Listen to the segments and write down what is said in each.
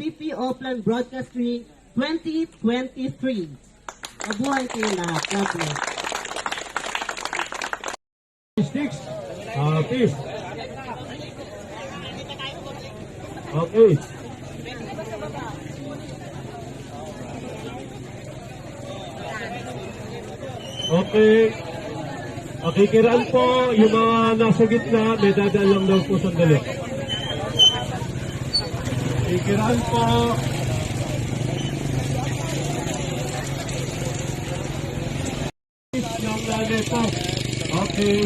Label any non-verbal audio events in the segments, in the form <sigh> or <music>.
PP Oplan Broadcasting 2023. Mabuhay kayo lahat. God bless. Sticks. Ah, peace. Okay. Okay. Pakikiraan po yung mga nasa gitna, may dadaan daw po sandali. Pakikiraan po. Yung lagi po. Okay.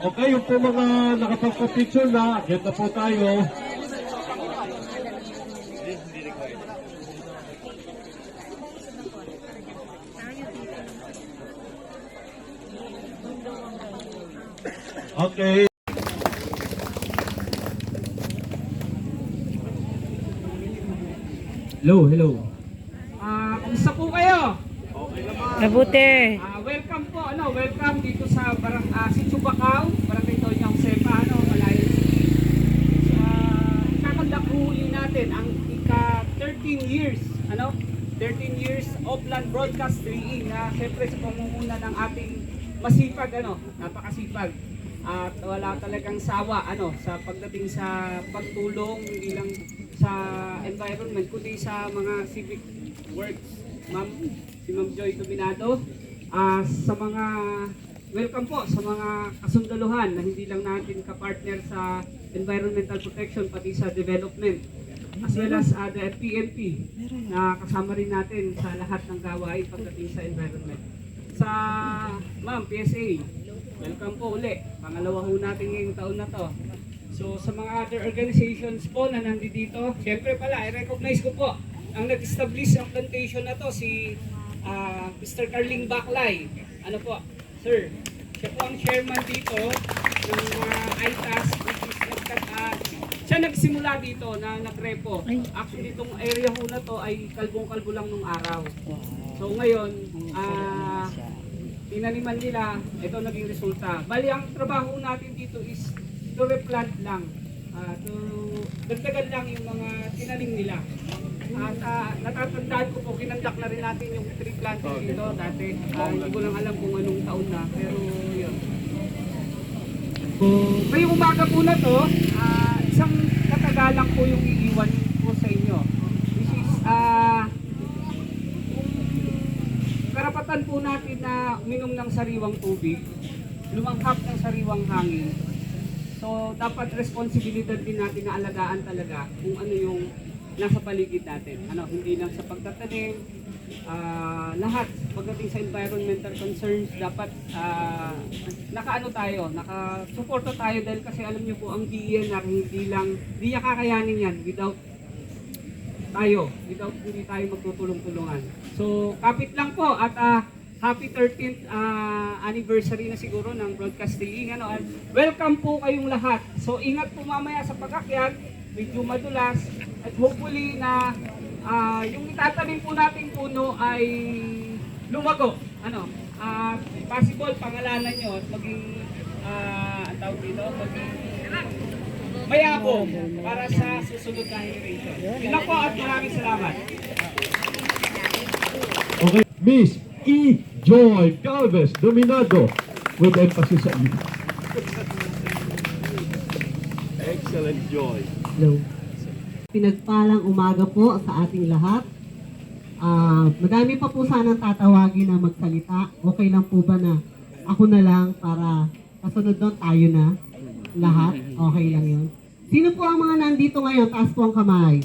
Okay, yung po mga nakapagpa-picture na, get na po tayo. Okay. Hello, hello. Ah, kumusta po kayo? Mabuti. Ah, welcome po, ano, welcome dito sa barang ah, si Chubacao, barangay Doña Josefa, ano, City. Ah, kakandak huli natin ang ika 13 years, ano? 13 years Opland Broadcast 3 na siyempre sa pamumuno ng ating masipag, ano, napakasipag. At wala talagang sawa, ano, sa pagdating sa pagtulong, hindi lang sa environment, kundi sa mga civic works. Ma'am, si Ma'am Joy Dominado, ah, sa mga welcome po sa mga kasundaluhan na hindi lang natin ka-partner sa environmental protection pati sa development as well as uh, the PNP na kasama rin natin sa lahat ng gawain pagdating sa environment. Sa Ma'am PSA, welcome po uli. Pangalawa ho natin ngayong taon na to. So sa mga other organizations po na nandito, syempre pala, i-recognize ko po ang nag-establish ang plantation na to si ah, Mr. Carling Baclay. Ano po, sir, siya po ang chairman dito ng uh, ITAS which is ah, siya nagsimula dito na nagrepo. Actually itong area ho na to ay kalbong-kalbo lang nung araw. So ngayon, ah tinaniman nila, ito naging resulta. Bali, ang trabaho natin dito is to replant lang. Ah, to dagdagan lang yung mga tinanim nila. At ah, natatandaan ko po, kinandak na rin natin yung tree planting dito dati. Ah, hindi ko lang alam kung anong taon na, pero yun. So, ngayong umaga po na to, ah, isang katagalan po yung iiwan ko sa inyo. This is, ah, karapatan po natin na uminom ng sariwang tubig, lumanghap ng sariwang hangin. So, dapat responsibilidad din natin na alagaan talaga kung ano yung nasa paligid natin. Ano, hindi lang sa pagtatanim, ah, lahat pagdating sa environmental concerns, dapat ah, nakaano tayo, nakasuporta tayo dahil kasi alam niyo po ang DENR hindi lang, hindi niya kakayanin yan without tayo, without hindi tayo magtutulong-tulungan. So, kapit lang po at ah, happy 13th ah, anniversary na siguro ng broadcasting. Ano, at welcome po kayong lahat. So, ingat po mamaya sa pag-akyat, medyo madulas at hopefully na ah, yung itatanim po nating puno ay lumago. Ano, at possible pangalanan nyo at maging ah, ang tawag dito, maging mayabong para sa susunod na generation. Yun po at maraming salamat. Okay. Miss E. Joy Calves Dominado with emphasis sa E. Excellent Joy. Hello. Pinagpalang umaga po sa ating lahat. Ah, madami pa po sanang tatawagin na magsalita. Okay lang po ba na ako na lang para kasunod doon tayo na lahat? Okay lang yun. Sino po ang mga nandito ngayon? Taas po ang kamay.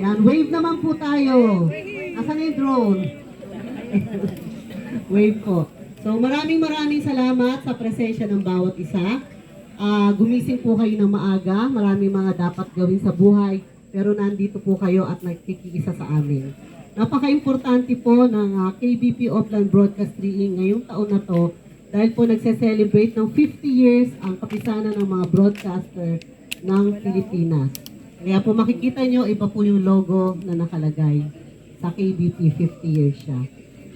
Yan, wave naman po tayo. Nasaan na yung drone? <laughs> wave po. So maraming maraming salamat sa presensya ng bawat isa. Ah, gumising po kayo ng maaga. Maraming mga dapat gawin sa buhay. Pero nandito po kayo at nagkikisa sa amin. Napaka-importante po ng ah, KBP Opland Broadcast 3 ngayong taon na to dahil po nagse-celebrate ng 50 years ang kapisanan ng mga broadcaster ng Pilipinas. Kaya po makikita nyo, iba po yung logo na nakalagay sa KBP 50 years siya.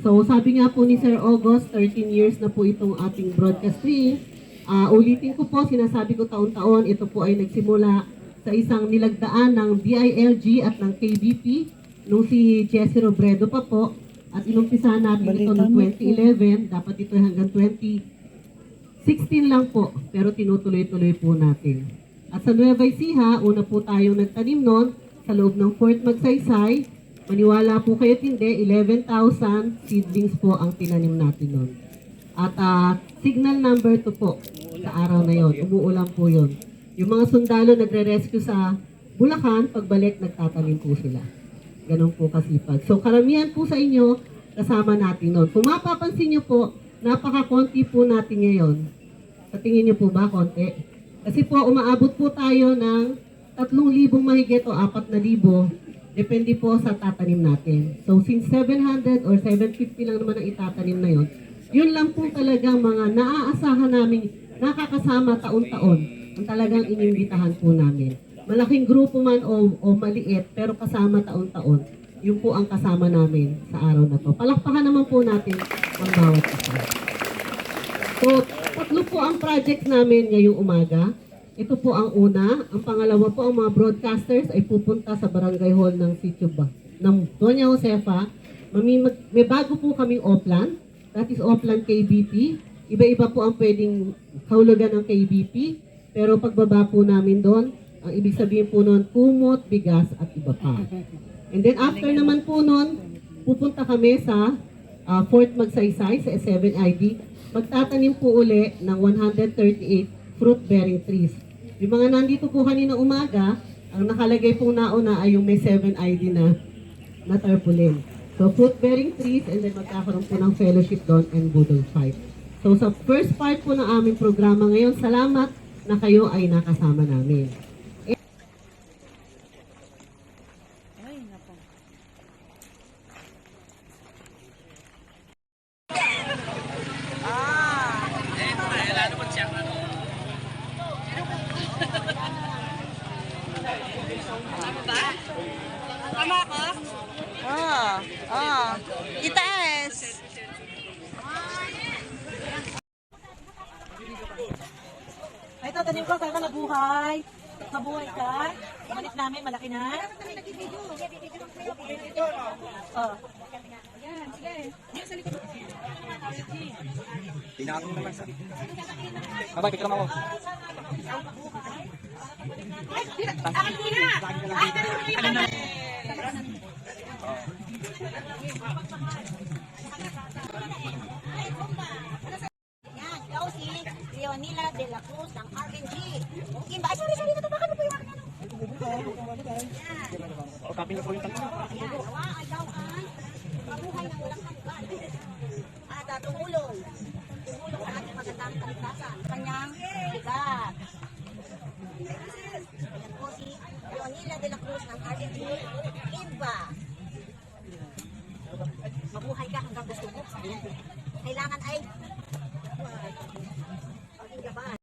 So sabi nga po ni Sir August, 13 years na po itong ating broadcast stream. Ah, ulitin ko po, sinasabi ko taon-taon, ito po ay nagsimula sa isang nilagdaan ng DILG at ng KBP nung si Jesse Robredo pa po. At inumpisahan natin ito noong 2011, dapat ito hanggang 2016 lang po, pero tinutuloy-tuloy po natin. At sa Nueva Ecija, una po tayong nagtanim noon sa loob ng Fort Magsaysay. Maniwala po kayo hindi, 11,000 seedlings po ang tinanim natin noon. At ah, signal number 2 po sa araw na yon, umuulan po yon. Yung mga sundalo nagre-rescue sa Bulacan, pagbalik nagtatanim po sila. Ganun po kasipag. So karamihan po sa inyo, kasama natin noon. Kung mapapansin nyo po, napaka-konti po natin ngayon. Sa tingin nyo po ba, konti? Kasi po, umaabot po tayo ng 3,000 mahigit o 4,000. Depende po sa tatanim natin. So, since 700 or 750 lang naman ang itatanim na yon, yun lang po talagang mga naaasahan namin nakakasama taon-taon ang talagang inimbitahan po namin. Malaking grupo man o, o maliit, pero kasama taon-taon. Yun po ang kasama namin sa araw na to. Palakpakan naman po natin ang bawat isa. So, tatlo po ang project namin ngayong umaga. Ito po ang una. Ang pangalawa po, ang mga broadcasters ay pupunta sa barangay hall ng Sitio Ba, ng Doña Josefa. Mag- may bago po kaming Oplan. That is Oplan KBP. Iba-iba po ang pwedeng kahulugan ng KBP. Pero pagbaba po namin doon, ang ibig sabihin po noon, kumot, bigas, at iba pa. And then after naman po noon, pupunta kami sa ah, Fort Magsaysay sa S7ID. Magtatanim po uli ng 138 fruit-bearing trees. Yung mga nandito po kanina umaga, ang nakalagay pong nauna ay yung may 7ID na, na tarpaulin. So fruit-bearing trees and then magkakaroon po ng fellowship doon and budol fight. So sa first part po ng aming programa ngayon, salamat na kayo ay nakasama namin. Ay, tatanim ko, sana nabuhay. Nabuhay ka. Balik namin, malaki na. Oh. Yan, ikaw si Leonila de la Cruz ng RNG. Kimba, ay, sorry, sorry, natapakan mo po yung akin. O, copy na po yung tanong. Yan, hawaan daw ang mabuhay ng walang hanggan. At uh, tumulong. Tumulong sa ating magandang kaligtasan. Kanyang bigat. Yan po si Leonila de la Cruz ng RNG. Kimba. Mabuhay ka hanggang gusto mo. Kailangan ay